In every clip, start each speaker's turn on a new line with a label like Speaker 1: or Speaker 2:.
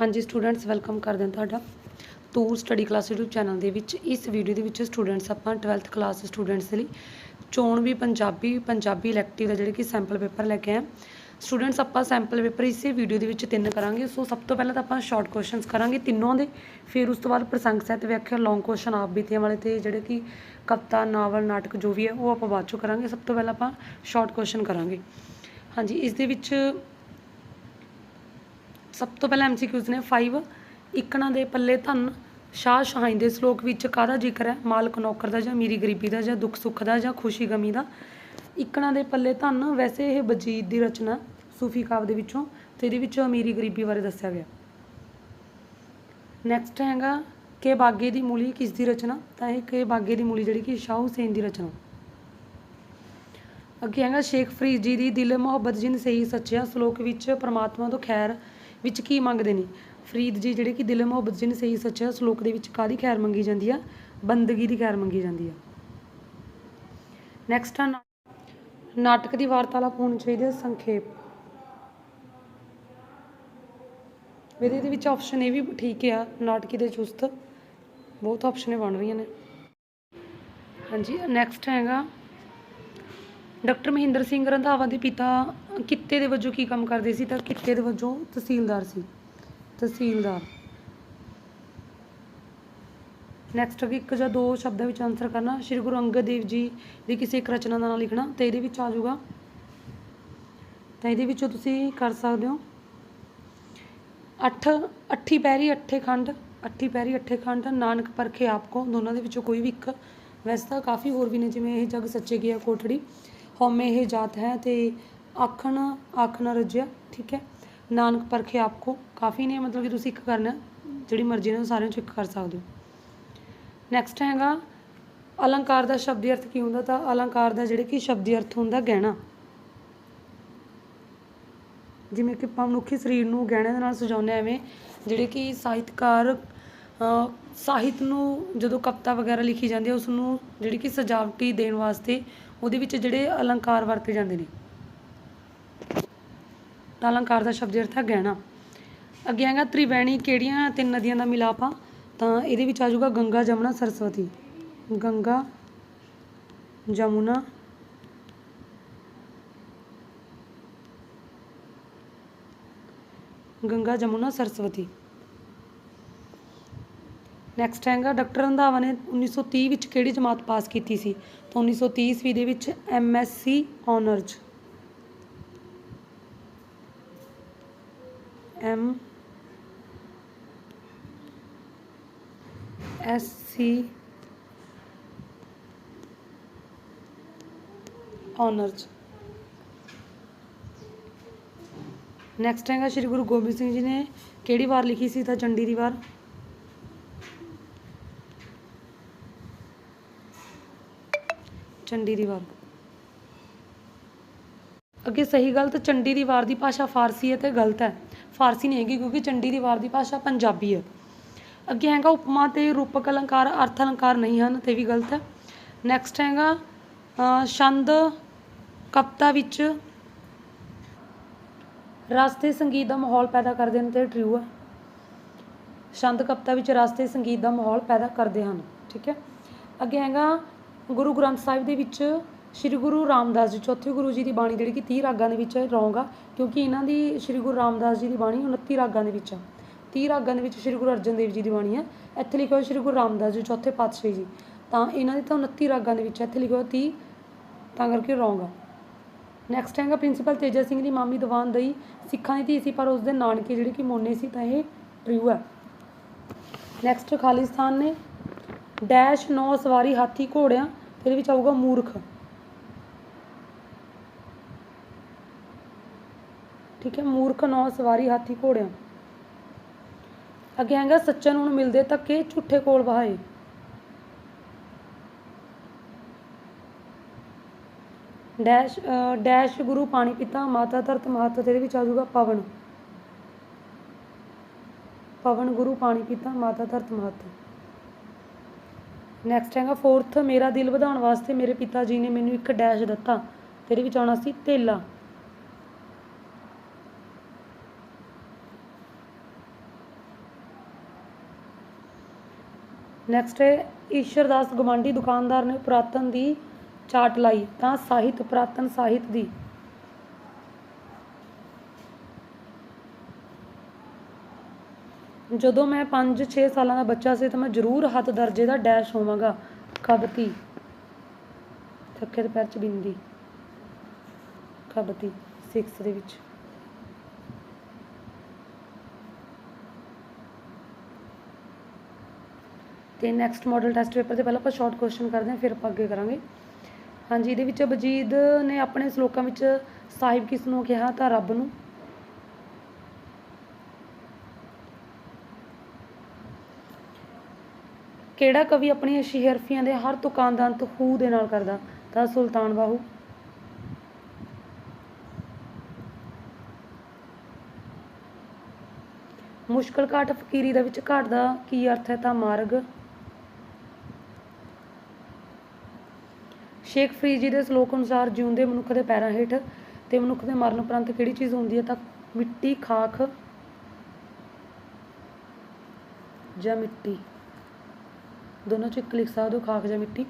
Speaker 1: ਹਾਂਜੀ students welcome ਕਰਦੇ ਹਾਂ ਤੁਹਾਡਾ। Tour study class YouTube channel ਦੇ ਵਿੱਚ, ਇਸ ਵੀਡੀਓ ਦੇ ਵਿੱਚ ਸਟੂਡੈਂਟਸ ਆਪਾਂ 12th ਕਲਾਸ ਸਟੂਡੈਂਟਸ ਦੇ ਲਈ ਚੋਣ ਵੀ ਪੰਜਾਬੀ ਪੰਜਾਬੀ ਇਲੈਕਟਿਵ ਦਾ ਜਿਹੜੇ ਕਿ ਸੈਂਪਲ ਪੇਪਰ ਲੈ ਕੇ ਆਏ ਸਟੂਡੈਂਟਸ ਆਪਾਂ ਸੈਂਪਲ ਪੇਪਰ ਇਸੇ ਵੀਡੀਓ ਦੇ ਵਿੱਚ ਤਿੰਨ ਕਰਾਂਗੇ। ਸੋ ਸਭ ਤੋਂ ਪਹਿਲਾਂ ਤਾਂ ਆਪਾਂ ਸ਼ਾਰਟ ਕੁਐਸਚਨਸ ਕਰਾਂਗੇ ਤਿੰਨੋਂ ਦੇ। ਫਿਰ ਉਸ ਤੋਂ ਬਾਅਦ ਪ੍ਰਸੰਗ ਸਹਿਤ ਵਿਆਖਿਆ ਲੌਂਗ ਕੁਐਸਚਨ ਆਪ ਬੀਤੀਆਂ ਵਾਲੇ ਤੇ ਜਿਹੜੇ ਕਿ ਕਵਿਤਾ, ਨਾਵਲ, ਨਾਟਕ ਜੋ ਵੀ ਹੈ, ਉਹ ਆਪਾਂ ਬਾਅਦ ਚੋਂ ਕਰਾਂਗੇ। ਸਭ ਤੋਂ ਪਹਿਲਾਂ ਆਪਾਂ ਸ਼ਾਰਟ ਕੁਐਸਚਨ ਕਰਾਂਗੇ। ਹਾਂਜੀ, ਇਸ ਦੇ ਵਿੱਚ ਸਭ ਤੋਂ ਪਹਿਲਾਂ ਐਮਸੀਕਿਊਜ਼ ਨੇ 5 ਇਕਣਾ ਦੇ ਪੱਲੇ ਧਨ ਸ਼ਾਹ ਸ਼ਾਹੀਨ ਦੇ ਸ਼ਲੋਕ ਵਿੱਚ ਕਾਹਦਾ ਜ਼ਿਕਰ ਹੈ? ਮਾਲਕ ਨੌਕਰ ਦਾ ਜਾਂ ਅਮੀਰੀ ਗਰੀਬੀ ਦਾ ਜਾਂ ਦੁੱਖ ਸੁੱਖ ਦਾ ਜਾਂ ਖੁਸ਼ੀ ਗਮੀ ਦਾ? ਇਕਣਾ ਦੇ ਪੱਲੇ ਧਨ ਵੈਸੇ ਇਹ ਬਜੀਦ ਦੀ ਰਚਨਾ ਸੂਫੀ ਕਾਵ ਦੇ ਵਿੱਚੋਂ ਤੇ ਇਹਦੇ ਵਿੱਚ ਅਮੀਰੀ ਗਰੀਬੀ ਬਾਰੇ ਦੱਸਿਆ ਗਿਆ। ਨੈਕਸਟ ਹੈਗਾ ਕਿ ਬਾਗੇ ਦੀ ਮੂਲੀ ਕਿਸ ਦੀ ਰਚਨਾ? ਤਾਂ ਇਹ ਕਿ ਬਾਗੇ ਦੀ ਮੂਲੀ ਜਿਹੜੀ ਕਿ ਸ਼ਾਹ ਹੁਸੈਨ ਦੀ ਰਚਨਾ। ਅੱਗੇ ਹੈਗਾ ਸ਼ੇਖ ਫਰੀਦ ਜੀ ਦੀ ਦਿਲ ਮੁਹੱਬਤ ਜਿਨ ਸਹੀ ਸੱਚਿਆ, ਸ਼ਲੋਕ ਵਿੱਚ ਪ੍ਰਮਾਤਮਾ ਤੋਂ ਖੈਰ ਵਿੱਚ ਕੀ ਮੰਗਦੇ ਨੇ? ਫਰੀਦ ਜੀ, ਜਿਹੜੇ ਕਿ ਦਿਲ ਮੁਹੱਬਤ ਜਿਨ ਸਹੀ ਸੱਚਿਆ ਸ਼ਲੋਕ ਦੇ ਵਿੱਚ ਕਾਦੀ ਖੈਰ ਮੰਗੀ ਜਾਂਦੀ ਆ? ਬੰਦਗੀ ਦੀ ਖੈਰ ਮੰਗੀ ਜਾਂਦੀ ਆ। ਨੈਕਸਟ ਆ ਨਾਟਕ ਦੀ ਵਾਰਤਾਲਾਪ ਹੋਣੀ ਚਾਹੀਦੀ ਹੈ ਸੰਖੇਪ। ਇਹਦੇ ਦੇ ਵਿੱਚ ਆਪਸ਼ਨ ਇਹ ਵੀ ਠੀਕ ਆ, ਨਾਟਕੀ ਦੇ ਚੁਸਤ। ਬਹੁਤ ਆਪਸ਼ਨਾਂ ਬਣ ਰਹੀਆਂ ਨੇ। ਹਾਂਜੀ ਨੈਕਸਟ ਹੈਗਾ। ਡਾਕਟਰ ਮਹਿੰਦਰ ਸਿੰਘ ਰੰਧਾਵਾ ਦੇ ਪਿਤਾ ਕਿੱਤੇ ਦੇ ਵਜੋਂ ਕੀ ਕੰਮ ਕਰਦੇ ਸੀ ਤਾਂ ਕਿੱਤੇ ਦੇ ਵਜੋਂ ਤਹਿਸੀਲਦਾਰ ਸੀ। ਤਹਿਸੀਲਦਾਰ। ਨੈਕਸਟ ਇੱਕ ਜਾਂ ਦੋ ਸ਼ਬਦਾਂ ਵਿੱਚ ਆਨਸਰ ਕਰਨਾ। ਸ਼੍ਰੀ ਗੁਰੂ ਅੰਗਦ ਦੇਵ ਜੀ ਦੀ ਕਿਸੇ ਇੱਕ ਰਚਨਾ ਦਾ ਨਾਮ ਲਿਖਣਾ। ਤੇ ਇਹਦੇ ਵਿੱਚ ਆ ਜਾਊਗਾ। ਤਾਂ ਇਹਦੇ ਵਿੱਚੋਂ ਤੁਸੀਂ ਕਰ ਸਕਦੇ ਹੋ। ਅੱਠ, ਅੱਠੀ ਪੈਰੀ, ਅੱਠੇ ਖੰਡ। ਅੱਠੀ ਪੈਰੀ, ਅੱਠੇ ਖੰਡ। ਨਾਨਕ ਪਰਖੇ ਆਪ ਕੋ। ਦੋਨਾਂ ਦੇ ਵਿੱਚੋਂ ਕੋਈ ਵੀ ਇੱਕ। ਵੈਸੇ ਤਾਂ ਕਾਫੀ ਹੋਰ ਵੀ ਨੇ, ਜਿਵੇਂ ਇਹ ਜਗ ਸੱਚੇ ਗਿਆ ਕੋਠੜੀ। ਹਉਮੈ ਇਹ ਜਾਤ ਹੈ ਤੇ ਆਖਣ ਆਖ ਨਾ ਠੀਕ ਹੈ। ਨਾਨਕ ਪਰਖੇ ਆਪ ਕਾਫੀ ਨੇ, ਮਤਲਬ ਕਿ ਤੁਸੀਂ ਇੱਕ ਕਰਨਾ, ਜਿਹੜੀ ਮਰਜ਼ੀ ਨਾਲ ਸਾਰਿਆਂ ਚੋਂ ਇੱਕ ਕਰ ਸਕਦੇ ਹੋ। ਨੈਕਸਟ ਹੈਗਾ, ਅਲੰਕਾਰ ਦਾ ਸ਼ਬਦੀ ਅਰਥ ਕੀ ਹੁੰਦਾ? ਤਾਂ ਅਲੰਕਾਰ ਦਾ ਜਿਹੜੇ ਕਿ ਸ਼ਬਦੀ ਅਰਥ ਹੁੰਦਾ, ਗਹਿਣਾ। ਜਿਵੇਂ ਕਿ ਆਪਾਂ ਮਨੁੱਖੀ ਸਰੀਰ ਨੂੰ ਗਹਿਣਿਆਂ ਦੇ ਨਾਲ ਸਜਾਉਂਦੇ ਹਾਂ, ਐਵੇਂ ਜਿਹੜੇ ਕਿ ਸਾਹਿਤਕਾਰ ਸਾਹਿਤ ਨੂੰ ਜਦੋਂ ਕਵਿਤਾ ਵਗੈਰਾ ਲਿਖੀ ਜਾਂਦੀ ਹੈ ਉਸ ਨੂੰ ਜਿਹੜੀ ਕਿ ਸਜਾਵਟੀ ਦੇਣ ਵਾਸਤੇ ਉਹਦੇ ਵਿੱਚ ਜਿਹੜੇ ਅਲੰਕਾਰ ਵਰਤੇ ਜਾਂਦੇ ਨੇ। ਤਾਂ ਅਲੰਕਾਰ ਦਾ ਸ਼ਬਦ ਅਰਥ ਹੈ ਗਹਿਣਾ। ਅੱਗੇ ਹੈਗਾ ਤ੍ਰਿਵੈਣੀ, ਕਿਹੜੀਆਂ ਤਿੰਨ ਨਦੀਆਂ ਦਾ ਮਿਲਾਪ ਆ? ਤਾਂ ਇਹਦੇ ਵਿੱਚ ਆ ਜਾਊਗਾ ਗੰਗਾ, ਜਮਨਾ, ਸਰਸਵਤੀ। ਗੰਗਾ, ਜਮੁਨਾ ਗੰਗਾ, ਜਮੁਨਾ, ਸਰਸਵਤੀ। ਨੈਕਸਟ ਹੈਗਾ ਡਾਕਟਰ ਰੰਧਾਵਾ ਨੇ 1930 ਵਿੱਚ ਕਿਹੜੀ ਜਮਾਤ ਪਾਸ ਕੀਤੀ ਸੀ? ਤਾਂ 1930 ਈਸਵੀ ਦੇ ਵਿੱਚ MSc honours M S C honours next ਹੈਗਾ ਸ਼੍ਰੀ ਗੁਰੂ ਗੋਬਿੰਦ ਸਿੰਘ ਜੀ ਨੇ ਕਿਹੜੀ ਵਾਰ ਲਿਖੀ ਸੀ ਤਾਂ ਚੰਡੀ ਦੀ ਵਾਰ? ਚੰਡੀ ਦੀ ਵਾਰ। ਅੱਗੇ ਸਹੀ ਗਲਤ ਚੰਡੀ ਦੀ ਵਾਰ ਦੀ ਭਾਸ਼ਾ ਫਾਰਸੀ ਹੈ ਤੇ ਗਲਤ ਹੈ। ਫਾਰਸੀ ਨਹੀਂ ਹੈਗੀ ਕਿਉਂਕਿ ਚੰਡੀ ਦੀ ਵਾਰ ਦੀ ਭਾਸ਼ਾ ਪੰਜਾਬੀ ਹੈ। ਅੱਗੇ ਹੈਗਾ ਉਪਮਾ ਤੇ ਰੂਪਕ ਅਲੰਕਾਰ, ਅਰਥ ਅਲੰਕਾਰ ਨਹੀਂ ਹਨ ਤੇ ਵੀ ਗਲਤ ਹੈ। ਨੈਕਸਟ ਹੈਗਾ ਛੰਦ, ਕਵਿਤਾ ਵਿੱਚ ਰਸ ਤੇ ਸੰਗੀਤ ਦਾ ਮਾਹੌਲ ਪੈਦਾ ਕਰਦੇ ਹਨ ਤੇ ਟਰੂ ਹੈ। ਛੰਦ, ਕਵਿਤਾ ਵਿੱਚ ਰਸ ਤੇ ਸੰਗੀਤ ਦਾ ਮਾਹੌਲ ਪੈਦਾ ਕਰਦੇ ਹਨ, ਠੀਕ ਹੈ। ਅੱਗੇ ਹੈਗਾ ਗੁਰੂ ਗ੍ਰੰਥ ਸਾਹਿਬ ਦੇ ਵਿੱਚ ਸ੍ਰੀ ਗੁਰੂ ਰਾਮਦਾਸ ਜੀ, ਚੌਥੇ ਗੁਰੂ ਜੀ ਦੀ ਬਾਣੀ ਜਿਹੜੀ ਕਿ 30 ਰਾਗਾਂ ਦੇ ਵਿੱਚ ਰੌਂਗ ਆ, ਕਿਉਂਕਿ ਇਹਨਾਂ ਦੀ ਸ੍ਰੀ ਗੁਰੂ ਰਾਮਦਾਸ ਜੀ ਦੀ ਬਾਣੀ 29 ਰਾਗਾਂ ਦੇ ਵਿੱਚ ਆ। 30 ਰਾਗਾਂ ਦੇ ਵਿੱਚ ਸ੍ਰੀ ਗੁਰੂ ਅਰਜਨ ਦੇਵ ਜੀ ਦੀ ਬਾਣੀ ਹੈ ਇੱਥੇ ਲਿਖਿਆ ਹੋਇਆ ਸ੍ਰੀ ਗੁਰੂ ਰਾਮਦਾਸ ਜੀ, ਚੌਥੇ ਪਾਤਸ਼ਾਹੀ ਜੀ। ਤਾਂ ਇਹਨਾਂ ਦੀ ਤਾਂ 29 ਰਾਗਾਂ ਦੇ ਵਿੱਚ ਇੱਥੇ ਲਿਖਿਆ ਹੋਇਆ 30 ਤਾਂ ਕਰਕੇ ਰੌਂਗ ਆ। ਨੈਕਸਟ ਹੈਗਾ ਪ੍ਰਿੰਸੀਪਲ ਤੇਜਾ ਸਿੰਘ ਦੀ ਮਾਮੀ ਦੀਵਾਨ ਦਈ। ਸਿੱਖਾਂ ਦੀ ਧੀ ਸੀ, ਪਰ ਉਸਦੇ ਨਾਨਕੇ ਜਿਹੜੇ ਕਿ ਮੋਨੇ ਸੀ, ਤਾਂ ਇਹ ਟ੍ਰਿਊ ਹੈ ਨੈਕਸਟ ਖਾਲਿਸਤਾਨ ਨੇ ਡੈਸ਼ ਨੌ ਸਵਾਰੀ ਹਾਥੀ ਘੋੜਿਆਂ ਤੇ ਇਹਦੇ ਵਿੱਚ ਆਊਗਾ ਮੂਰਖ। ਠੀਕ ਹੈ, ਮੂਰਖ ਨੌ ਸਵਾਰੀ ਹਾਥੀ ਘੋੜਿਆਂ। ਅੱਗੇ ਹੈਗਾ ਸੱਚਾ ਨੂੰ ਮਿਲਦੇ ਧੱਕੇ, ਝੂਠੇ ਕੋਲ ਵਹਾਏ। ਡੈਸ਼ ਡੈਸ਼ ਗੁਰੂ ਪਾਣੀ ਪਿਤਾ, ਮਾਤਾ ਧਰਤ ਮਹਤ ਤੇ ਇਹਦੇ ਵਿੱਚ ਆ ਜਾਊਗਾ ਪਵਨ। ਪਵਨ ਗੁਰੂ ਪਾਣੀ ਪਿਤਾ, ਮਾਤਾ ਧਰਤ ਮਹਤ। ਨੈਕਸਟ ਹੈਗਾ ਫੋਰਥ ਮੇਰਾ ਦਿਲ ਵਧਾਉਣ ਵਾਸਤੇ ਮੇਰੇ ਪਿਤਾ ਜੀ ਨੇ ਮੈਨੂੰ ਇੱਕ ਡੈਸ਼ ਦਿੱਤਾ। ਤੇਰੇ ਵਿੱਚ ਆਉਣਾ ਸੀ ਤੇਲਾ। ਨੈਕਸਟ ਹੈ ਈਸ਼ਰਦਾਸ ਗਵਾਂਢੀ ਦੁਕਾਨਦਾਰ ਨੇ ਪੁਰਾਤਨ ਦੀ ਚਾਟ ਲਾਈ, ਤਾਂ ਸਾਹਿਤ ਪੁਰਾਤਨ ਸਾਹਿਤ ਦੀ। ਜਦੋਂ ਮੈਂ 5-6 ਸਾਲਾਂ ਦਾ ਬੱਚਾ ਸੀ ਤਾਂ ਮੈਂ ਜ਼ਰੂਰ ਹੱਥ ਦਰਜੇ ਦਾ ਡੈਸ਼ ਹੋਵਾਂਗਾ। ਕਬਤੀ ਥੱਕੇ ਦੇ ਪੈਰ ਚ ਬਿੰਦੀ। ਕਬਤੀ 6 ਦੇ ਵਿੱਚ। ਤੇ ਨੈਕਸਟ ਮਾਡਲ ਟੈਸਟ ਪੇਪਰ ਦੇ ਪਹਿਲਾਂ ਆਪਾਂ ਸ਼ਾਰਟ ਕੁਐਸਚਨ ਕਰਦੇ ਹਾਂ, ਫਿਰ ਆਪਾਂ ਅੱਗੇ ਕਰਾਂਗੇ। ਹਾਂਜੀ, ਇਹਦੇ ਵਿੱਚ ਵਜੀਦ ਨੇ ਆਪਣੇ ਸ਼ਲੋਕਾਂ ਵਿੱਚ ਸਾਹਿਬ ਕਿਸ ਨੂੰ ਕਿਹਾ ਤਾਂ ਰੱਬ ਨੂੰ? ਕਿਹੜਾ ਕਵੀ ਆਪਣੀਆਂ ਸ਼ਿਹਰਫੀਆਂ ਦੇ ਹਰ ਤੁਕਾਂ ਦਾ ਅੰਤ ਹੂ ਦੇ ਨਾਲ ਕਰਦਾ? ਤਾਂ ਸੁਲਤਾਨ ਬਾਹੂ। ਮੁਸ਼ਕਲ ਘਾਟ ਫਕੀਰੀ ਦੇ ਵਿੱਚ ਘਾਟ ਦਾ ਕੀ ਅਰਥ ਹੈ ਤਾਂ ਮਾਰਗ? ਸ਼ੇਖ ਫਰੀਦ ਜੀ ਦੇ ਸ਼ਲੋਕ ਅਨੁਸਾਰ ਜਿਉਂਦੇ ਮਨੁੱਖ ਦੇ ਪੈਰਾਂ ਹੇਠ ਤੇ ਮਨੁੱਖ ਦੇ ਮਰਨ ਉਪਰੰਤ ਕਿਹੜੀ ਚੀਜ਼ ਹੁੰਦੀ ਹੈ? ਤਾਂ ਮਿੱਟੀ, ਖਾਖ ਜਾਂ ਮਿੱਟੀ। ਦੋਨੋਂ ਚ ਇੱਕ ਲਿਖ ਸਕਦੇ ਹੋ, ਖਾਕ ਜਾਂ ਮਿੱਟੀ?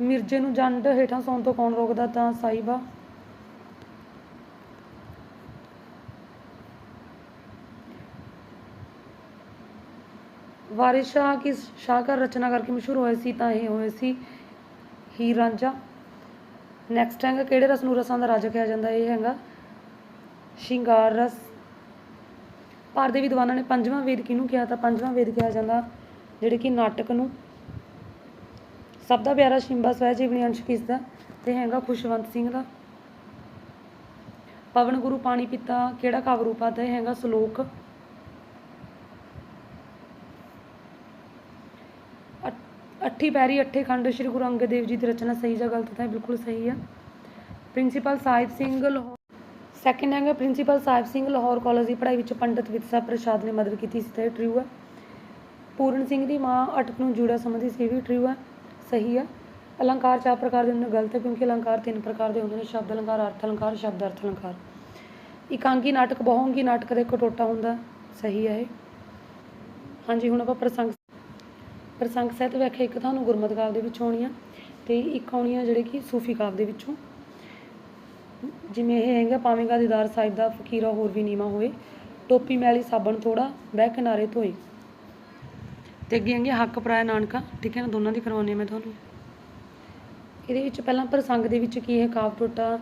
Speaker 1: ਮਿਰਜੇ ਨੂੰ ਜੰਡ ਹੇਠਾਂ ਸੌਣ ਤੋਂ ਕੌਣ ਰੋਕਦਾ? ਤਾਂ ਸਾਈਬਾ। ਵਾਰਿਸ ਸ਼ਾਹ ਕਿਸ ਸ਼ਾਹਕਾਰ ਰਚਨਾ ਕਰਕੇ ਮਸ਼ਹੂਰ ਹੋਏ ਸੀ, ਤਾਂ ਇਹ ਹੋਏ ਸੀ ਹੀਰ ਰਾਂਝਾ। ਨੈਕਸਟ ਹੈਗਾ, ਕਿਹੜੇ ਰਸ ਨੂੰ ਰਸਾਂ ਦਾ ਰਾਜਾ ਕਿਹਾ ਜਾਂਦਾ? ਇਹ ਹੈਗਾ ਸ਼ਿੰਗਾਰ ਰਸ ਭਾਰਤ ਦੇ ਵਿਦਵਾਨਾਂ ਨੇ ਪੰਜਵਾਂ ਵੇਦ ਕਿਹਨੂੰ ਕਿਹਾ? ਤਾਂ ਪੰਜਵਾਂ ਵੇਦ ਕਿਹਾ ਜਾਂਦਾ, ਜਿਹੜੇ ਕਿ ਨਾਟਕ ਨੂੰ ਸਭ ਦਾ ਪਿਆਰਾ ਸ਼ਿੰਬਾ ਸਵੈ ਜੀਵਨੀ ਅੰਸ਼ ਕਿਸ ਦਾ ਤੇ ਹੈਗਾ ਖੁਸ਼ਵੰਤ ਸਿੰਘ ਦਾ। ਪਵਨ ਗੁਰੂ ਪਾਣੀ ਪਿਤਾ ਕਿਹੜਾ ਕਾਵ ਰੂਪ ਆਦਾ ਇਹ ਹੈਗਾ ਸ਼ਲੋਕ ਅਠ- ਅੱਠੀ ਪੈਰੀ, ਅੱਠੇ ਖੰਡ, ਸ੍ਰੀ ਗੁਰੂ ਅੰਗਦ ਦੇਵ ਜੀ ਦੀ ਰਚਨਾ ਸਹੀ ਜਾਂ ਗਲਤ ਤਾਂ ਬਿਲਕੁਲ ਸਹੀ ਆ। ਪ੍ਰਿੰਸੀਪਲ ਸਾਹਿਬ ਸਿੰਘ, ਲਾਹੌਰ ਸੈਕਿੰਡ ਹੈਗਾ ਪ੍ਰਿੰਸੀਪਲ ਸਾਹਿਬ ਸਿੰਘ, ਲਾਹੌਰ ਕਾਲਜ ਦੀ ਪੜ੍ਹਾਈ ਵਿੱਚ ਪੰਡਿਤ ਵਿਤਸਾ ਪ੍ਰਸਾਦ ਨੇ ਮਦਦ ਕੀਤੀ ਸੀ, ਤਾਂ ਇਹ ਟਰੂ ਹੈ ਪੂਰਨ ਸਿੰਘ ਦੀ ਮਾਂ ਅਟਕ ਨੂੰ ਜੂੜਾ ਸਮਝਦੀ ਸੀ ਵੀ ਟਰੂ ਹੈ ਸਹੀ ਹੈ ਅਲੰਕਾਰ ਚਾਰ ਪ੍ਰਕਾਰ ਦੇ ਹੁੰਦੇ ਨੇ, ਗਲਤ ਹੈ, ਕਿਉਂਕਿ ਅਲੰਕਾਰ ਤਿੰਨ ਪ੍ਰਕਾਰ ਦੇ ਹੁੰਦੇ ਨੇ, ਸ਼ਬਦ ਅਲੰਕਾਰ, ਅਰਥ ਅਲੰਕਾਰ, ਸ਼ਬਦ, ਅਰਥ ਅਲੰਕਾਰ। ਇਕਾਂਗੀ ਨਾਟਕ ਬਹੁਅੰਗੀ ਨਾਟਕ ਦਾ ਕਟੋਟਾ ਹੁੰਦਾ, ਸਹੀ ਹੈ ਇਹ। ਹਾਂਜੀ, ਹੁਣ ਆਪਾਂ ਪ੍ਰਸੰਗ ਪ੍ਰਸੰਗ ਸਹਿਤ ਵਿਆਖਿਆ ਇੱਕ ਤੁਹਾਨੂੰ ਗੁਰਮਤਿ ਕਾਵ ਦੇ ਵਿੱਚ ਆਉਣੀ ਆ, ਤੇ ਇੱਕ ਆਉਣੀ ਆ ਜਿਹੜੇ ਕਿ ਸੂਫੀ ਕਾਵ ਦੇ ਵਿੱਚੋਂ। ਜਿਵੇਂ ਇਹ ਹੈਗਾ ਪਾਵੇਂਗਾ ਦੀਦਾਰ ਸਾਹਿਬ ਦਾ ਫਕੀਰਾ ਹੋਰ ਵੀ ਨੀਵਾ ਹੋਏ ਟੋਪੀ ਮੈਲੀ ਸਾਬਣ ਥੋੜਾ ਬਹਿ ਕਿਨਾਰੇ ਧੋਏ। ਤੇ ਅੱਗੇ ਹੈਗੇ ਹੱਕ ਪਰਾਇਆ ਨਾਨਕਾ, ਠੀਕ ਹੈ ਨਾ, ਦੋਨਾਂ ਦੀ ਕਰਵਾਉਣੀ ਮੈਂ ਤੁਹਾਨੂੰ। ਇਹਦੇ ਵਿੱਚ ਪਹਿਲਾਂ ਪ੍ਰਸੰਗ ਦੇ ਵਿੱਚ ਕੀ ਹੈ ਕਾਵ ਟੋਟਾ,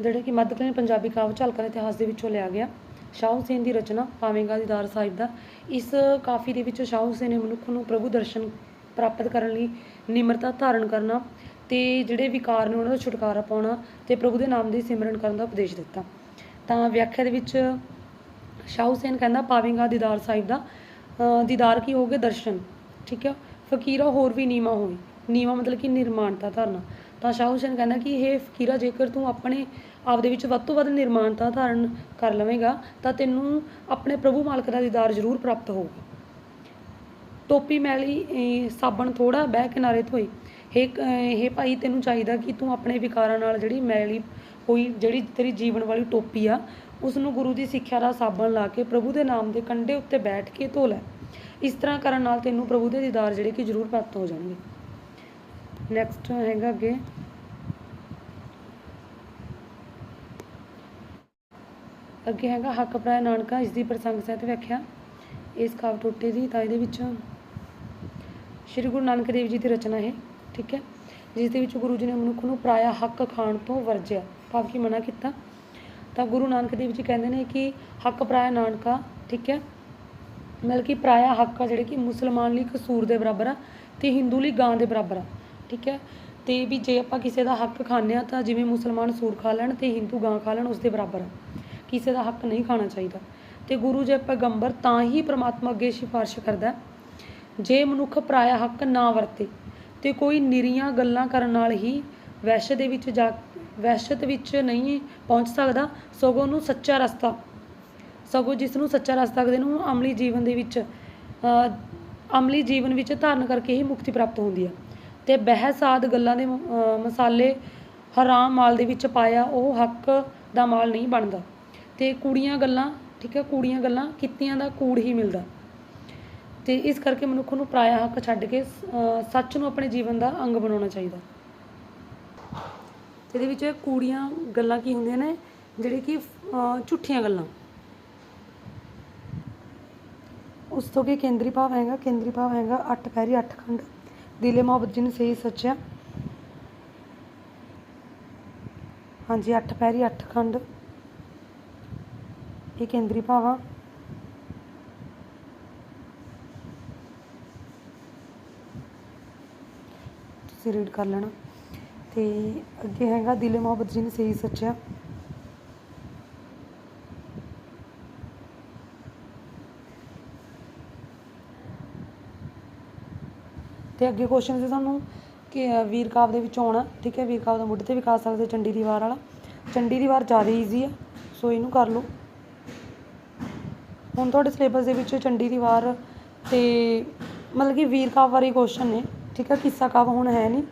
Speaker 1: ਜਿਹੜੇ ਕਿ ਮੱਧਕਾਲੀਨ ਪੰਜਾਬੀ ਕਾਵ ਝਲਕਾਂ ਦੇ ਇਤਿਹਾਸ ਦੇ ਵਿੱਚੋਂ ਲਿਆ ਗਿਆ। ਸ਼ਾਹ ਹੁਸੈਨ ਦੀ ਰਚਨਾ ਪਾਵੇਂਗਾ ਦੀਦਾਰ ਸਾਹਿਬ ਦਾ। ਇਸ ਕਾਫੀ ਦੇ ਵਿੱਚ ਸ਼ਾਹ ਹੁਸੈਨ ਨੇ ਮਨੁੱਖ ਨੂੰ ਪ੍ਰਭੂ ਦਰਸ਼ਨ ਪ੍ਰਾਪਤ ਕਰਨ ਲਈ ਨਿਮਰਤਾ ਧਾਰਨ ਕਰਨਾ ਤੇ ਜਿਹੜੇ ਵਿਕਾਰ ਨੇ ਉਹਨਾਂ ਦਾ ਛੁਟਕਾਰਾ ਪਾਉਣਾ ਤੇ ਪ੍ਰਭੂ ਦੇ ਨਾਮ ਦੀ ਸਿਮਰਨ ਕਰਨ ਦਾ ਉਪਦੇਸ਼ ਦਿੱਤਾ। ਤਾਂ ਵਿਆਖਿਆ ਦੇ ਵਿੱਚ ਸ਼ਾਹ ਹੁਸੈਨ ਕਹਿੰਦਾ, ਪਾਵੇਂਗਾ ਦੀਦਾਰ ਸਾਹਿਬ ਦਾ ਦੀਦਾਰ ਕੀ ਹੋਗੇ ਦਰਸ਼ਨ। ਠੀਕ ਹੈ ਫਕੀਰਾ ਹੋਰ ਵੀ ਨੀਵਾ ਹੋਵੇ। ਨੀਵਾ ਮਤਲਬ ਕਿ ਨਿਰਮਾਣਤਾ ਧਾਰਨਾ। ਤਾਂ ਸ਼ਾਹ ਹੁਸੈਨ ਕਹਿੰਦਾ ਕਿ ਇਹ ਫਕੀਰਾ, ਜੇਕਰ ਤੂੰ ਆਪਣੇ ਆਪ ਦੇ ਵਿੱਚ ਵੱਧ ਤੋਂ ਵੱਧ ਨਿਰਮਾਣਤਾ ਧਾਰਨ ਕਰ ਲਵੇਂਗਾ, ਤਾਂ ਤੈਨੂੰ ਆਪਣੇ ਪ੍ਰਭੂ ਮਾਲਕ ਦਾ ਦੀਦਾਰ ਜ਼ਰੂਰ ਪ੍ਰਾਪਤ ਹੋਊਗਾ। ਟੋਪੀ ਮੈਲੀ ਸਾਬਣ ਥੋੜਾ ਬਹਿ ਕਿਨਾਰੇ ਧੋਈ ਇਹ ਇਹ ਭਾਈ, ਤੈਨੂੰ ਚਾਹੀਦਾ ਕਿ ਤੂੰ ਆਪਣੇ ਵਿਕਾਰਾਂ ਨਾਲ ਜਿਹੜੀ ਮੈਲੀ ਹੋਈ, ਜਿਹੜੀ ਤੇਰੀ ਜੀਵਨ ਵਾਲੀ ਟੋਪੀ ਆ ਉਸ ਨੂੰ ਗੁਰੂ ਦੀ ਸਿੱਖਿਆ ਦਾ ਸਾਬਣ ਲਾ ਕੇ ਪ੍ਰਭੂ ਦੇ ਨਾਮ ਦੇ ਕੰਢੇ ਉੱਤੇ ਬੈਠ ਕੇ ਧੋ ਲੈ। ਇਸ ਤਰ੍ਹਾਂ ਕਰਨ ਨਾਲ ਤੈਨੂੰ ਪ੍ਰਭੂ ਦੇ ਦੀਦਾਰ ਜਿਹੜੇ ਕਿ ਜ਼ਰੂਰ ਪ੍ਰਾਪਤ ਹੋ ਜਾਣਗੇ। ਨੈਕਸਟ ਹੈਗਾ ਅੱਗੇ। ਅੱਗੇ ਹੈਗਾ ਹੱਕ ਪ੍ਰਾਇ ਨਾਨਕਾ, ਇਸ ਦੀ ਪ੍ਰਸੰਗ ਸਹਿਤ ਵਿਆਖਿਆ। ਇਸ ਕਾਵ ਟੋਟੇ ਦੀ ਤਾਂ ਇਹਦੇ ਵਿੱਚ ਸ਼੍ਰੀ ਗੁਰੂ ਨਾਨਕ ਦੇਵ ਜੀ ਦੀ ਰਚਨਾ ਹੈ। ਠੀਕ ਹੈ? ਜਿਸ ਦੇ ਵਿੱਚ ਗੁਰੂ ਜੀ ਨੇ ਮਨੁੱਖ ਨੂੰ ਪਰਾਇਆ ਹੱਕ ਖਾਣ ਤੋਂ ਵਰਜਿਆ। ਭਾਵ ਕਿ ਮਨਾ ਕੀਤਾ। ਤਾਂ ਗੁਰੂ ਨਾਨਕ ਦੇਵ ਜੀ ਕਹਿੰਦੇ ਨੇ ਕਿ ਹੱਕ ਪਰਾਇਆ ਨਾਨਕਾ, ਠੀਕ ਹੈ? ਮਤਲਬ ਕਿ ਪਰਾਇਆ ਹੱਕ ਆ ਜਿਹੜੇ ਕਿ ਮੁਸਲਮਾਨ ਲਈ ਕਸੂਰ ਦੇ ਬਰਾਬਰ ਆ ਤੇ ਹਿੰਦੂ ਲਈ ਗਾਂ ਦੇ ਬਰਾਬਰ ਆ, ਠੀਕ ਹੈ? ਤੇ ਵੀ ਜੇ ਆਪਾਂ ਕਿਸੇ ਦਾ ਹੱਕ ਖਾਂਦੇ ਆ ਤਾਂ ਜਿਵੇਂ ਮੁਸਲਮਾਨ ਸੂਰ ਖਾ ਲੈਣ ਤੇ ਹਿੰਦੂ ਗਾਂ ਖਾ ਲੈਣ, ਉਸ ਦੇ ਬਰਾਬਰ ਆ। ਕਿਸੇ ਦਾ ਹੱਕ ਨਹੀਂ ਖਾਣਾ ਚਾਹੀਦਾ। ਤੇ ਗੁਰੂ ਜੀ ਪੈਗੰਬਰ ਤਾਂ ਹੀ ਪ੍ਰਮਾਤਮਾ ਅੱਗੇ ਸਿਫਾਰਿਸ਼ ਕਰਦਾ ਜੇ ਮਨੁੱਖ ਪਰਾਇਆ ਹੱਕ ਨਾ ਵਰਤੇ ਤੇ ਕੋਈ ਨਿਰੀਆਂ ਗੱਲਾਂ ਕਰਨ ਨਾਲ ਹੀ ਵੈਸ਼ ਦੇ ਵਿੱਚ ਜਾ, ਵਹਿਸ਼ਤ ਵਿੱਚ ਨਹੀਂ ਪਹੁੰਚ ਸਕਦਾ। ਸਗੋਂ ਉਹਨੂੰ ਸੱਚਾ ਰਸਤਾ, ਸਗੋਂ ਜਿਸ ਨੂੰ ਸੱਚਾ ਰਸਤਾ ਕਹਿੰਦੇ ਨੂੰ ਅਮਲੀ ਜੀਵਨ ਦੇ ਵਿੱਚ ਅਮਲੀ ਜੀਵਨ ਵਿੱਚ ਧਾਰਨ ਕਰਕੇ ਹੀ ਮੁਕਤੀ ਪ੍ਰਾਪਤ ਹੁੰਦੀ ਹੈ ਤੇ ਬਹਿਸ ਆਦ ਗੱਲਾਂ ਦੇ ਮਸਾਲੇ ਹਰਾਮ ਮਾਲ ਦੇ ਵਿੱਚ ਪਾਇਆ, ਉਹ ਹੱਕ ਦਾ ਮਾਲ ਨਹੀਂ ਬਣਦਾ। ਤੇ ਕੂੜੀਆਂ ਗੱਲਾਂ, ਠੀਕ ਹੈ ਕੂੜੀਆਂ ਗੱਲਾਂ ਕੀਤੀਆਂ ਦਾ ਕੂੜ ਹੀ ਮਿਲਦਾ। ਤੇ ਇਸ ਕਰਕੇ ਮਨੁੱਖ ਨੂੰ ਪਰਾਇਆ ਹੱਕ ਛੱਡ ਕੇ ਸੱਚ ਨੂੰ ਆਪਣੇ ਜੀਵਨ ਦਾ ਅੰਗ ਬਣਾਉਣਾ ਚਾਹੀਦਾ। ਇਹਦੇ ਵਿੱਚ ਕੂੜੀਆਂ ਗੱਲਾਂ ਕੀ ਹੁੰਦੀਆਂ ਨੇ? ਜਿਹੜੇ ਕਿ ਝੂਠੀਆਂ ਗੱਲਾਂ। ਉਸ ਤੋਂ ਕੀ ਕੇਂਦਰੀ ਭਾਵ ਹੈਗਾ, ਕੇਂਦਰੀ ਭਾਵ ਹੈਗਾ ਅੱਠ ਪੈਰੀ, ਅੱਠ ਖੰਡ। ਦਿਲੇ ਮੁਹੱਬਤ ਜੀ ਨੇ ਸਹੀ ਸੱਚਿਆ। ਹਾਂਜੀ, ਅੱਠ ਪੈਰੀ, ਅੱਠ ਖੰਡ। ਇਹ ਕੇਂਦਰੀ ਭਾਵ ਆ। ਤੁਸੀਂ ਰੀਡ ਕਰ ਲੈਣਾ। ਤੇ ਅੱਗੇ ਹੈਗਾ ਦਿਲੇ ਮੁਹੱਬਤ ਨੇ ਸਹੀ ਸੱਚਿਆ। ਤੇ ਅੱਗੇ ਕੁਐਸਚਨ ਸੀ ਤੁਹਾਨੂੰ ਕਿ ਵੀਰ ਕਾਵ ਦੇ ਵਿੱਚ ਆਉਣਾ, ਠੀਕ ਹੈ? ਵੀਰ ਕਾਵ ਦਾ ਮੁੱਢ ਤੇ ਵੀ ਕਰ ਸਕਦੇ ਚੰਡੀ ਦੀ ਵਾਰ ਵਾਲਾ। ਚੰਡੀ ਦੀ ਵਾਰ ਜ਼ਿਆਦਾ ਈਜ਼ੀ ਆ, ਸੋ ਇਹਨੂੰ ਕਰ ਲਓ। ਹੁਣ ਤੁਹਾਡੇ ਸਿਲੇਬਸ ਦੇ ਵਿੱਚ ਚੰਡੀ ਦੀ ਵਾਰ ਤੇ ਮਤਲਬ ਕਿ ਵੀਰ ਕਾਵ ਬਾਰੇ ਕੁਐਸਚਨ ਨੇ। ਠੀਕ ਹੈ ਕਿੱਸਾ ਕਾਵ ਹੁਣ ਹੈ ਨਹੀਂ।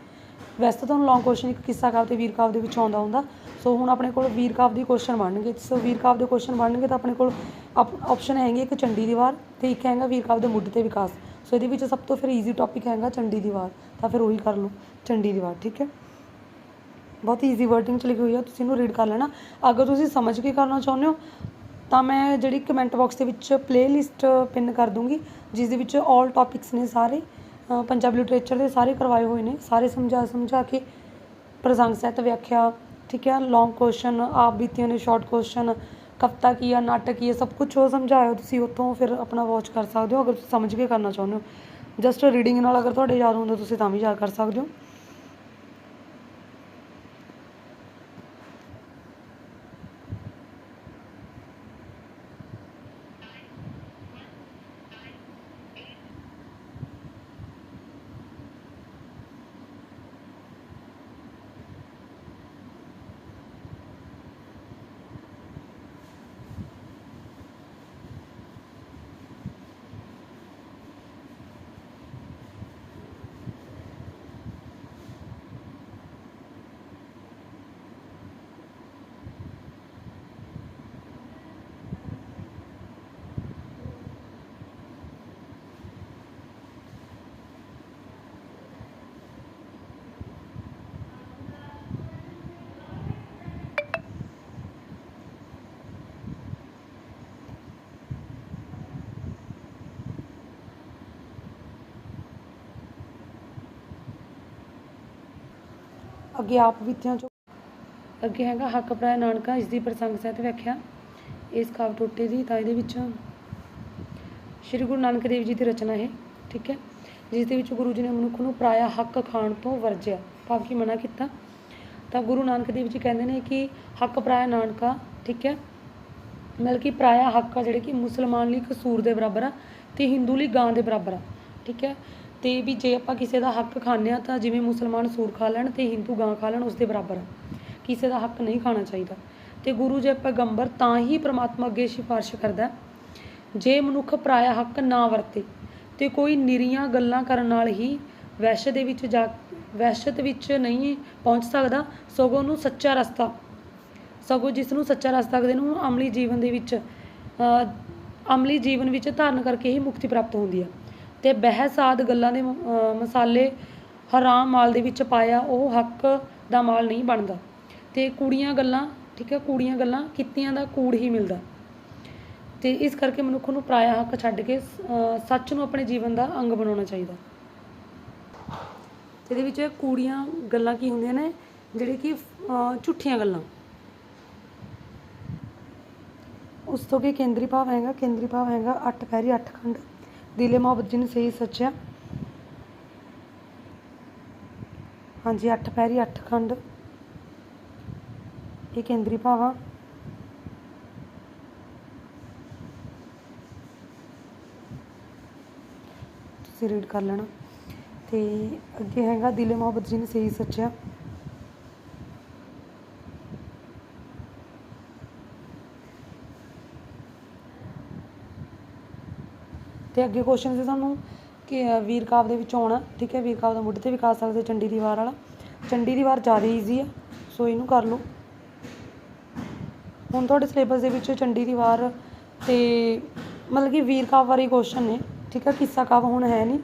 Speaker 1: ਵੈਸੇ ਤਾਂ ਤੁਹਾਨੂੰ ਲੌਂਗ ਕੁਐਸਚਨ ਇੱਕ ਕਿੱਸਾ ਕਾਵ ਤੇ ਵੀਰ ਕਾਵ ਦੇ ਵਿੱਚ ਆਉਂਦਾ ਹੁੰਦਾ। ਸੋ ਹੁਣ ਆਪਣੇ ਕੋਲ ਵੀਰ ਕਾਵ ਦੀ ਕੁਐਸਚਨ ਬਣਨਗੇ। ਸੋ ਵੀਰ ਕਾਵ ਦੇ ਕੁਐਸਚਨ ਬਣਨਗੇ ਤਾਂ ਆਪਣੇ ਕੋਲ ਆਪਸ਼ਨ ਹੈਗੇ ਇੱਕ ਚੰਡੀ ਦੀ ਵਾਰ ਤੇ ਇੱਕ ਹੈਗਾ ਵੀਰ ਕਾਵ ਦੇ ਮੁੱਢ ਤੇ ਵਿਕਾਸ। ਸੋ ਇਹਦੇ ਵਿੱਚ ਸਭ ਤੋਂ ਫਿਰ ਈਜ਼ੀ ਟੌਪਿਕ ਹੈਗਾ ਚੰਡੀ ਦੀ ਵਾਰ ਤਾਂ ਫਿਰ ਉਹੀ ਕਰ ਲਓ, ਚੰਡੀ ਦੀ ਵਾਰ ਠੀਕ ਹੈ? ਬਹੁਤ ਈਜ਼ੀ ਵਰਡਿੰਗ ਚ ਲਿਖੀ ਹੋਈ ਆ, ਤੁਸੀਂ ਇਹਨੂੰ ਰੀਡ ਕਰ ਲੈਣਾ। ਅਗਰ ਤੁਸੀਂ ਸਮਝ ਕੇ ਕਰਨਾ ਚਾਹੁੰਦੇ ਹੋ, ਤਾਂ ਮੈਂ ਜਿਹੜੀ ਕਮੈਂਟ ਬਾਕਸ ਦੇ ਵਿੱਚ ਪਲੇਲਿਸਟ ਪਿੰਨ ਕਰ ਦੂੰਗੀ, ਜਿਸ ਦੇ ਵਿੱਚ 올 ਟੌਪਿਕਸ ਨੇ ਸਾਰੇ। ਪੰਜਾਬੀ ਲਿਟਰੇਚਰ ਦੇ ਸਾਰੇ ਕਰਵਾਏ ਹੋਏ ਨੇ, ਸਾਰੇ ਸਮਝਾ ਸਮਝਾ ਕੇ ਪ੍ਰਸੰਗ ਸਹਿਤ ਵਿਆਖਿਆ, ਠੀਕ ਹੈ ਲੌਂਗ ਕੁਐਸਚਨ ਆਪ ਬੀਤੀਆਂ ਨੇ ਸ਼ਾਰਟ ਕੁਐਸਚਨ ਕਵਿਤਾ ਕੀ ਆ, ਨਾਟਕ ਕੀ ਆ, ਸਭ ਕੁਝ ਉਹ ਸਮਝਾਇਆ ਤੁਸੀਂ, ਉੱਥੋਂ ਫਿਰ ਆਪਣਾ ਵਾਚ ਕਰ ਸਕਦੇ ਹੋ, ਅਗਰ ਤੁਸੀਂ ਸਮਝ ਕੇ ਕਰਨਾ ਚਾਹੁੰਦੇ ਹੋ। ਜਸਟ ਰੀਡਿੰਗ ਨਾਲ ਅਗਰ ਤੁਹਾਡੇ ਯਾਦ ਹੁੰਦਾ, ਤੁਸੀਂ ਤਾਂ ਵੀ ਯਾਦ ਕਰ ਸਕਦੇ ਹੋ। ਅੱਗੇ ਆਪ ਬੀਤਿਆਂ ਚੋਂ ਅੱਗੇ ਹੈਗਾ ਹੱਕ ਪ੍ਰਾਇ ਨਾਨਕਾ, ਇਸ ਦੀ ਪ੍ਰਸੰਗ ਸਹਿਤ ਵਿਆਖਿਆ। ਇਸ ਕਾਵ ਟੋਟੇ ਦੀ ਤਾਂ ਇਹਦੇ ਵਿੱਚ ਸ਼੍ਰੀ ਗੁਰੂ ਨਾਨਕ ਦੇਵ ਜੀ ਦੀ ਰਚਨਾ ਹੈ ਠੀਕ ਹੈ? ਜਿਸ ਦੇ ਵਿੱਚ ਗੁਰੂ ਜੀ ਨੇ ਮਨੁੱਖ ਨੂੰ ਪਰਾਇਆ ਹੱਕ ਖਾਣ ਤੋਂ ਵਰਜਿਆ। ਭਾਵ ਕਿ ਮਨਾ ਕੀਤਾ। ਤਾਂ ਗੁਰੂ ਨਾਨਕ ਦੇਵ ਜੀ ਕਹਿੰਦੇ ਨੇ ਕਿ ਹੱਕ ਪਰਾਇਆ ਨਾਨਕਾ, ਠੀਕ ਹੈ? ਮਤਲਬ ਕਿ ਪਰਾਇਆ ਹੱਕ ਆ, ਜਿਹੜੇ ਕਿ ਮੁਸਲਮਾਨ ਲਈ ਕਸੂਰ ਦੇ ਬਰਾਬਰ ਆ ਤੇ ਹਿੰਦੂ ਲਈ ਗਾਂ ਦੇ ਬਰਾਬਰ ਆ, ਠੀਕ ਹੈ? ਤੇ ਵੀ ਜੇ ਆਪਾਂ ਕਿਸੇ ਦਾ ਹੱਕ ਖਾਂਦੇ ਆ ਤਾਂ ਜਿਵੇਂ ਮੁਸਲਮਾਨ ਸੂਰ ਖਾ ਲੈਣ ਤੇ ਹਿੰਦੂ ਗਾਂ ਖਾ ਲੈਣ, ਉਸ ਦੇ ਬਰਾਬਰ ਆ। ਕਿਸੇ ਦਾ ਹੱਕ ਨਹੀਂ ਖਾਣਾ ਚਾਹੀਦਾ। ਤੇ ਗੁਰੂ ਜੀ ਪੈਗੰਬਰ ਤਾਂ ਹੀ ਪ੍ਰਮਾਤਮਾ ਅੱਗੇ ਸਿਫਾਰਿਸ਼ ਕਰਦਾ ਜੇ ਮਨੁੱਖ ਪਰਾਇਆ ਹੱਕ ਨਾ ਵਰਤੇ ਤੇ ਕੋਈ ਨਿਰੀਆਂ ਗੱਲਾਂ ਕਰਨ ਨਾਲ ਹੀ ਵੈਸ਼ ਦੇ ਵਿੱਚ ਜਾ, ਵਹਿਸ਼ਤ ਵਿੱਚ ਨਹੀਂ ਪਹੁੰਚ ਸਕਦਾ, ਸਗੋਂ ਨੂੰ ਸੱਚਾ ਰਸਤਾ, ਸਗੋਂ ਜਿਸ ਨੂੰ ਸੱਚਾ ਰਸਤਾ ਕਹਿੰਦੇ ਨੂੰ ਅਮਲੀ ਜੀਵਨ ਦੇ ਵਿੱਚ ਅਮਲੀ ਜੀਵਨ ਵਿੱਚ ਧਾਰਨ ਕਰਕੇ ਹੀ ਮੁਕਤੀ ਪ੍ਰਾਪਤ ਹੁੰਦੀ ਹੈ ਤੇ ਬਹਿਸ ਆਦ ਗੱਲਾਂ ਦੇ ਮਸਾਲੇ ਹਰਾਮ ਮਾਲ ਦੇ ਵਿੱਚ ਪਾਇਆ, ਉਹ ਹੱਕ ਦਾ ਮਾਲ ਨਹੀਂ ਬਣਦਾ। ਤੇ ਕੂੜੀਆਂ ਗੱਲਾਂ, ਠੀਕ ਹੈ, ਕੂੜੀਆਂ ਗੱਲਾਂ ਕੀਤੀਆਂ ਦਾ ਕੂੜ ਹੀ ਮਿਲਦਾ। ਤੇ ਇਸ ਕਰਕੇ ਮਨੁੱਖ ਨੂੰ ਪਰਾਇਆ ਹੱਕ ਛੱਡ ਕੇ ਸੱਚ ਨੂੰ ਆਪਣੇ ਜੀਵਨ ਦਾ ਅੰਗ ਬਣਾਉਣਾ ਚਾਹੀਦਾ। ਇਹਦੇ ਵਿੱਚ ਕੂੜੀਆਂ ਗੱਲਾਂ ਕੀ ਹੁੰਦੀਆਂ ਨੇ? ਜਿਹੜੇ ਕਿ ਝੂਠੀਆਂ ਗੱਲਾਂ। ਉਸ ਤੋਂ ਕੀ ਕੇਂਦਰੀ ਭਾਵ ਹੈਗਾ, ਕੇਂਦਰੀ ਭਾਵ ਹੈਗਾ ਅੱਠ ਪੈਰੀ ਅੱਠ ਖੰਡ। ਦਿਲੇ ਮੁਹੱਬਤ ਜਿਨ ਸਹੀ ਸੱਚਿਆ। ਹਾਂਜੀ, ਅੱਠ ਪੈਰੀ, ਅੱਠ ਖੰਡ। ਇਹ ਕੇਂਦਰੀ ਭਾਵ। ਆ ਤੁਸੀਂ ਰੀਡ ਕਰ ਲੈਣਾ। ਤੇ ਅੱਗੇ ਹੈਗਾ ਦਿਲੇ ਮੁਹੱਬਤ ਜਿਨ ਸਹੀ ਸੱਚਿਆ। ਤੇ ਅੱਗੇ ਕੁਐਸਚਨ ਸੀ ਤੁਹਾਨੂੰ ਕਿ ਵੀਰ ਕਾਵ ਦੇ ਵਿੱਚ ਆਉਣਾ, ਠੀਕ ਹੈ? ਵੀਰ ਕਾਵ ਦਾ ਮੁੱਢ ਤੇ ਵੀ ਕਰ ਸਕਦੇ ਚੰਡੀ ਦੀ ਵਾਰ ਵਾਲਾ। ਚੰਡੀ ਦੀ ਵਾਰ ਜ਼ਿਆਦਾ ਈਜ਼ੀ ਆ ਸੋ ਇਹਨੂੰ ਕਰ ਲਓ। ਹੁਣ ਤੁਹਾਡੇ ਸਿਲੇਬਸ ਦੇ ਵਿੱਚ ਚੰਡੀ ਦੀ ਵਾਰ ਤੇ ਮਤਲਬ ਕਿ ਵੀਰ ਕਾਵ ਬਾਰੇ ਕੁਐਸਚਨ ਨੇ, ਠੀਕ ਹੈ? ਕਿੱਸਾ ਕਾਵ ਹੁਣ ਹੈ ਨਹੀਂ।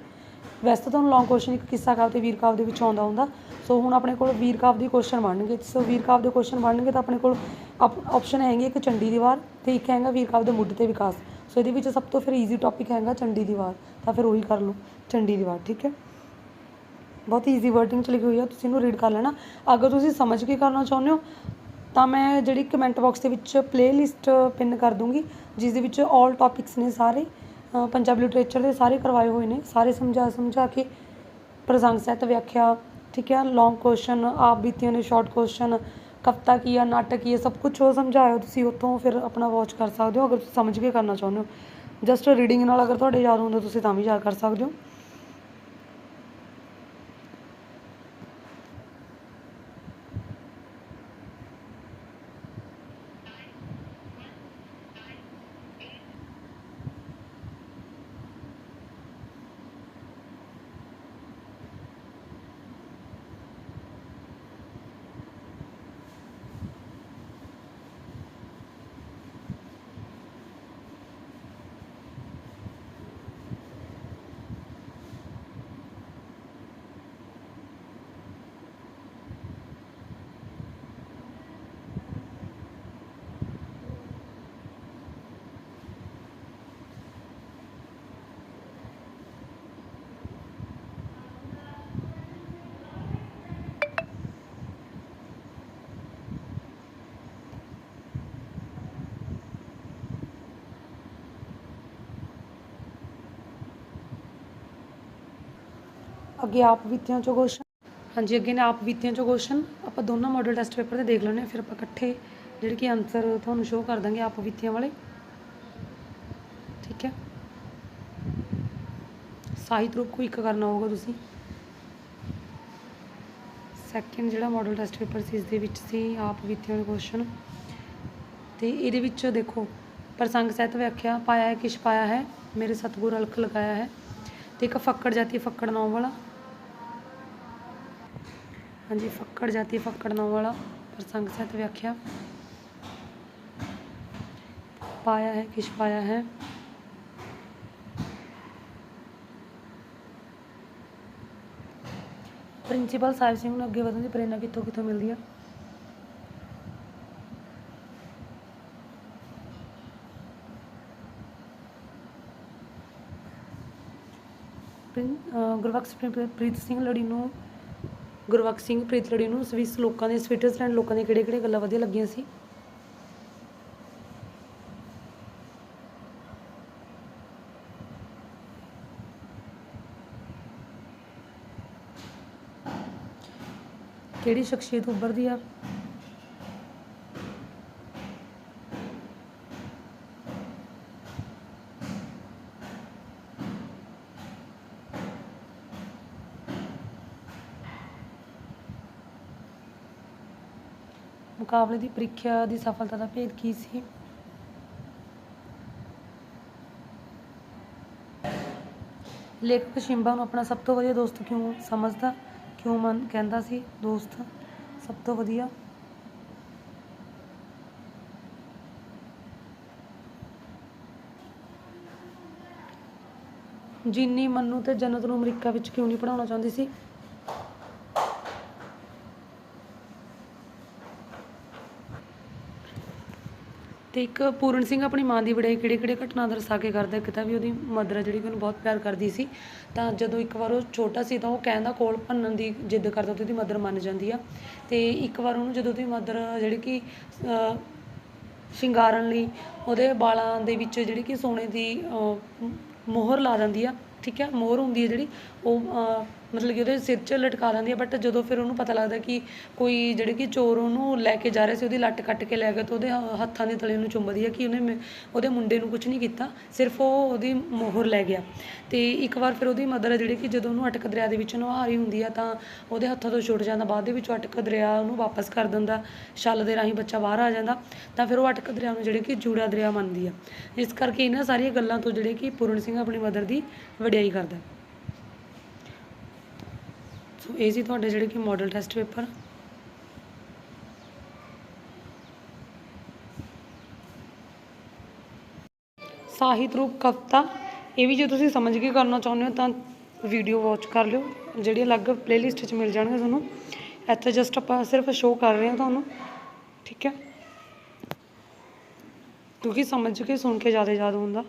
Speaker 1: ਵੈਸੇ ਤਾਂ ਤੁਹਾਨੂੰ ਲੌਂਗ ਕੁਐਸਚਨ ਇੱਕ ਕਿੱਸਾ ਕਾਵ ਤੇ ਵੀਰ ਕਾਵ ਦੇ ਵਿੱਚ ਆਉਂਦਾ ਹੁੰਦਾ। ਸੋ ਹੁਣ ਆਪਣੇ ਕੋਲ ਵੀਰ ਕਾਵ ਦੇ ਕੁਐਸਚਨ ਬਣਨਗੇ। ਸੋ ਵੀਰ ਕਾਵ ਦੇ ਕੁਐਸਚਨ ਬਣਨਗੇ ਤਾਂ ਆਪਣੇ ਕੋਲ ਆਪਸ਼ਨ ਹੈਗੇ ਇੱਕ ਚੰਡੀ ਦੀ ਵਾਰ ਤੇ ਇੱਕ ਹੈਗਾ ਵੀਰ ਕਾਵ ਦੇ ਮੁੱਢ ਤੇ ਵਿਕਾਸ। ਸੋ ਇਹਦੇ ਵਿੱਚ ਸਭ ਤੋਂ ਫਿਰ ਈਜ਼ੀ ਟੌਪਿਕ ਹੈਗਾ ਚੰਡੀ ਦੀ ਵਾਰ, ਤਾਂ ਫਿਰ ਉਹੀ ਕਰ ਲਓ, ਚੰਡੀ ਦੀ ਵਾਰ, ਠੀਕ ਹੈ? ਬਹੁਤ ਈਜ਼ੀ ਵਰਡਿੰਗ ਚ ਲਿਖੀ ਹੋਈ ਆ, ਤੁਸੀਂ ਇਹਨੂੰ ਰੀਡ ਕਰ ਲੈਣਾ। ਅਗਰ ਤੁਸੀਂ ਸਮਝ ਕੇ ਕਰਨਾ ਚਾਹੁੰਦੇ ਹੋ, ਤਾਂ ਮੈਂ ਜਿਹੜੀ ਕਮੈਂਟ ਬਾਕਸ ਦੇ ਵਿੱਚ ਪਲੇਲਿਸਟ ਪਿੰਨ ਕਰ ਦੂੰਗੀ, ਜਿਸ ਦੇ ਵਿੱਚ 올 ਟੌਪਿਕਸ ਨੇ ਸਾਰੇ ਪੰਜਾਬੀ ਲਿਟਰੇਚਰ ਦੇ ਸਾਰੇ ਕਰਵਾਏ ਹੋਏ ਨੇ, ਸਾਰੇ ਸਮਝਾ ਸਮਝਾ ਕੇ ਪ੍ਰਸੰਗ ਸਹਿਤ ਵਿਆਖਿਆ, ਠੀਕ ਹੈ? ਲੌਂਗ ਕੁਐਸਚਨ ਆਪ ਬੀਤੀਆਂ ਨੇ ਸ਼ਾਰਟ ਕੁਐਸਚਨ ਕਵਿਤਾ ਕੀ ਆ, ਨਾਟਕ ਕੀ ਆ, ਸਭ ਕੁਝ ਉਹ ਸਮਝਾਇਆ ਤੁਸੀਂ, ਉੱਥੋਂ ਫਿਰ ਆਪਣਾ ਵਾਚ ਕਰ ਸਕਦੇ ਹੋ, ਅਗਰ ਤੁਸੀਂ ਸਮਝ ਕੇ ਕਰਨਾ ਚਾਹੁੰਦੇ ਹੋ। ਜਸਟ ਰੀਡਿੰਗ ਨਾਲ ਅਗਰ ਤੁਹਾਡੇ ਯਾਦ ਹੁੰਦਾ, ਤੁਸੀਂ ਤਾਂ ਵੀ ਯਾਦ ਕਰ ਸਕਦੇ ਹੋ। ਅੱਗੇ ਆਪ ਬੀਤੀਆਂ ਚੋਂ ਕੁਐਸਚਨ ਹਾਂਜੀ, ਅੱਗੇ ਨੇ ਆਪ ਬੀਤੀਆਂ ਚੋਂ ਕੁਐਸਚਨ ਆਪਾਂ ਦੋਨਾਂ ਮਾਡਲ ਟੈਸਟ ਪੇਪਰ ਤੇ ਦੇਖ ਲੈਣੇ ਫਿਰ ਆਪਾਂ ਇਕੱਠੇ ਜਿਹੜੇ ਕਿ ਆਨਸਰ ਤੁਹਾਨੂੰ ਸ਼ੋਅ ਕਰ ਦਾਂਗੇ ਆਪ ਬੀਤੀਆਂ ਵਾਲੇ। ਠੀਕ ਹੈ? ਸਾਹਿਤ ਰੂਪ ਕੋਈ ਇੱਕ ਕਰਨਾ ਹੋਊਗਾ ਤੁਸੀਂ। ਸੈਕਿੰਡ ਜਿਹੜਾ ਮਾਡਲ ਟੈਸਟ ਪੇਪਰ ਸੀ ਇਸ ਦੇ ਵਿੱਚ ਸੀ ਆਪ ਬੀਤੀਆਂ ਵਾਲੇ ਕੁਐਸਚਨ ਤੇ ਇਹਦੇ ਵਿੱਚ ਦੇਖੋ, ਪ੍ਰਸੰਗ ਸਹਿਤ ਵਿਆਖਿਆ ਪਾਇਆ ਹੈ, ਕਿਛ ਪਾਇਆ ਹੈ, ਮੇਰੇ ਸਤਿਗੁਰ ਅਲਖ ਲਗਾਇਆ ਹੈ। ਤੇ ਇੱਕ ਫੱਕੜ ਜਾਤੀ ਫੱਕੜ ਨਾਮ ਵਾਲਾ। ਹਾਂਜੀ, ਫੱਕੜ ਜਾਤੀ, ਫੱਕੜ ਨਾਮ ਵਾਲਾ ਪ੍ਰਸੰਗ ਸਹਿਤ ਵਿਆਖਿਆ। ਪਾਇਆ ਹੈ, ਕਿਛ ਪਾਇਆ ਹੈ। ਪ੍ਰਿੰਸੀਪਲ ਸਾਹਿਬ ਸਿੰਘ ਨੂੰ ਅੱਗੇ ਵਧਣ ਦੀ ਪ੍ਰੇਰਨਾ ਕਿੱਥੋਂ ਕਿੱਥੋਂ ਮਿਲਦੀ ਹੈ ਪ੍ਰਿੰ- ਗੁਰਬਖਸ਼ ਪ੍ਰੀਤ ਸਿੰਘ ਲੜੀ ਨੂੰ ਗੁਰਬਖਸ਼ ਸਿੰਘ ਪ੍ਰੀਤ ਨੂੰ ਸਵਿਸ ਲੋਕਾਂ ਦੇ ਸਵਿਟਜ਼ਰਲੈਂਡ ਲੋਕਾਂ ਦੀਆਂ ਕਿਹੜੇ ਕਿਹੜੇ ਗੱਲਾਂ ਵਧੀਆ ਲੱਗੀਆਂ ਸੀ? ਕਿਹੜੀ ਸ਼ਖਸੀਅਤ ਉੱਭਰਦੀ ਆ? ਮੁਕਾਬਲੇ ਦੀ ਪ੍ਰੀਖਿਆ ਦੀ ਸਫਲਤਾ ਦਾ ਭੇਦ ਕੀ ਸੀ? ਲੇਖਕ ਸ਼ਿੰਬਾ ਨੂੰ ਆਪਣਾ ਸਭ ਤੋਂ ਵਧੀਆ ਦੋਸਤ ਕਿਉਂ ਸਮਝਦਾ, ਕਿਉਂ ਮਨ ਕਹਿੰਦਾ ਸੀ? ਦੋਸਤ ਸਭ ਤੋਂ ਵਧੀਆ। ਜਿੰਨੀ ਮੰਨੂ ਤੇ ਜਨਤ ਨੂੰ ਅਮਰੀਕਾ ਵਿੱਚ ਕਿਉਂ ਨਹੀਂ ਪੜਾਉਣਾ ਚਾਹੁੰਦੀ ਸੀ? ਅਤੇ ਇੱਕ ਪੂਰਨ ਸਿੰਘ ਆਪਣੀ ਮਾਂ ਦੀ ਵਡਿਆਈ ਕਿਹੜੇ ਕਿਹੜੇ ਘਟਨਾ ਦਰਸਾ ਕੇ ਕਰਦਾ, ਇੱਕ ਤਾਂ ਵੀ ਉਹਦੀ ਮਦਰ ਆ ਜਿਹੜੀ ਕਿ ਉਹਨੂੰ ਬਹੁਤ ਪਿਆਰ ਕਰਦੀ ਸੀ, ਤਾਂ ਜਦੋਂ ਇੱਕ ਵਾਰ ਉਹ ਛੋਟਾ ਸੀ ਤਾਂ ਉਹ ਕਹਿੰਦਾ ਕੋਲ ਭੰਨਣ ਦੀ ਜਿੱਦ ਕਰਦਾ ਤੇ ਉਹਦੀ ਮਦਰ ਮੰਨ ਜਾਂਦੀ ਆ, ਤੇ ਇੱਕ ਵਾਰ ਉਹਨੂੰ ਜਦੋਂ ਉਹਦੀ ਮਦਰ ਜਿਹੜੀ ਕਿ ਸ਼ਿੰਗਾਰਨ ਲਈ ਉਹਦੇ ਵਾਲਾਂ ਦੇ ਵਿੱਚ ਜਿਹੜੀ ਕਿ ਸੋਨੇ ਦੀ ਮੋਹਰ ਲਾ ਦਿੰਦੀ ਆ, ਠੀਕ ਹੈ ਮੋਹਰ ਹੁੰਦੀ ਹੈ ਜਿਹੜੀ, ਉਹ ਮਤਲਬ ਕਿ ਉਹਦੇ ਸਿਰ 'ਚ ਲਟਕਾ ਲੈਂਦੀ ਹੈ ਬਟ ਜਦੋਂ ਫਿਰ ਉਹਨੂੰ ਪਤਾ ਲੱਗਦਾ ਕਿ ਕੋਈ ਜਿਹੜੇ ਕਿ ਚੋਰ ਉਹਨੂੰ ਲੈ ਕੇ ਜਾ ਰਿਹਾ ਸੀ, ਉਹਦੀ ਲੱਟ ਕੱਟ ਕੇ ਲੈ ਗਿਆ ਤਾਂ ਉਹਦੇ ਹੱਥਾਂ ਦੇ ਤਲੇ ਨੂੰ ਚੁੰਮਦੀ ਹੈ ਕਿ ਉਹਨੇ ਮੇ- ਉਹਦੇ ਮੁੰਡੇ ਨੂੰ ਕੁਝ ਨਹੀਂ ਕੀਤਾ, ਸਿਰਫ ਉਹ ਉਹਦੀ ਮੋਹਰ ਲੈ ਗਿਆ। ਤੇ ਇੱਕ ਵਾਰ ਫਿਰ ਉਹਦੀ ਮਦਰ ਜਿਹੜੀ ਕਿ ਜਦੋਂ ਉਹਨੂੰ ਅਟਕ ਦਰਿਆ ਦੇ ਵਿੱਚ ਨਵਾ ਰਹੀ ਹੁੰਦੀ ਆ, ਤਾਂ ਉਹਦੇ ਹੱਥਾਂ ਤੋਂ ਛੁੱਟ ਜਾਂਦਾ, ਬਾਅਦ ਦੇ ਵਿੱਚ ਉਹ ਅਟਕ ਦਰਿਆ ਉਹਨੂੰ ਵਾਪਸ ਕਰ ਦਿੰਦਾ, ਛੱਲ ਦੇ ਰਾਹੀਂ ਬੱਚਾ ਬਾਹਰ ਆ ਜਾਂਦਾ, ਤਾਂ ਫਿਰ ਉਹ ਅਟਕ ਦਰਿਆ ਨੂੰ ਜਿਹੜੇ ਕਿ ਜੂੜਾ ਦਰਿਆ ਮੰਨਦੀ ਆ। ਇਸ ਕਰਕੇ ਇਹਨਾਂ ਸਾਰੀਆਂ ਗੱਲਾਂ ਤੋਂ ਜਿਹੜੇ ਕਿ ਪੂਰਨ ਸਿੰਘ ਆਪਣੀ ਮਦਰ ਦੀ ਵਡਿਆਈ ਕਰਦਾ। ਸੋ ਇਹ ਸੀ ਤੁਹਾਡੇ ਜਿਹੜੇ ਕਿ ਮਾਡਲ ਟੈਸਟ ਪੇਪਰ ਸਾਹਿਤ ਰੂਪ ਕਵਿਤਾ, ਇਹ ਵੀ ਜੇ ਤੁਸੀਂ ਸਮਝ ਕੇ ਕਰਨਾ ਚਾਹੁੰਦੇ ਹੋ ਤਾਂ ਵੀਡੀਓ ਵਾਚ ਕਰ ਲਿਓ। ਜਿਹੜੀ ਅਲੱਗ ਪਲੇਲਿਸਟ 'ਚ ਮਿਲ ਜਾਣਗੇ ਤੁਹਾਨੂੰ। ਇੱਥੇ ਜਸਟ ਆਪਾਂ ਸਿਰਫ ਸ਼ੋਅ ਕਰ ਰਹੇ ਹਾਂ ਤੁਹਾਨੂੰ, ਠੀਕ ਹੈ? ਕਿਉਂਕਿ ਸਮਝ ਕੇ ਸੁਣ ਕੇ ਜ਼ਿਆਦਾ ਯਾਦ ਹੁੰਦਾ।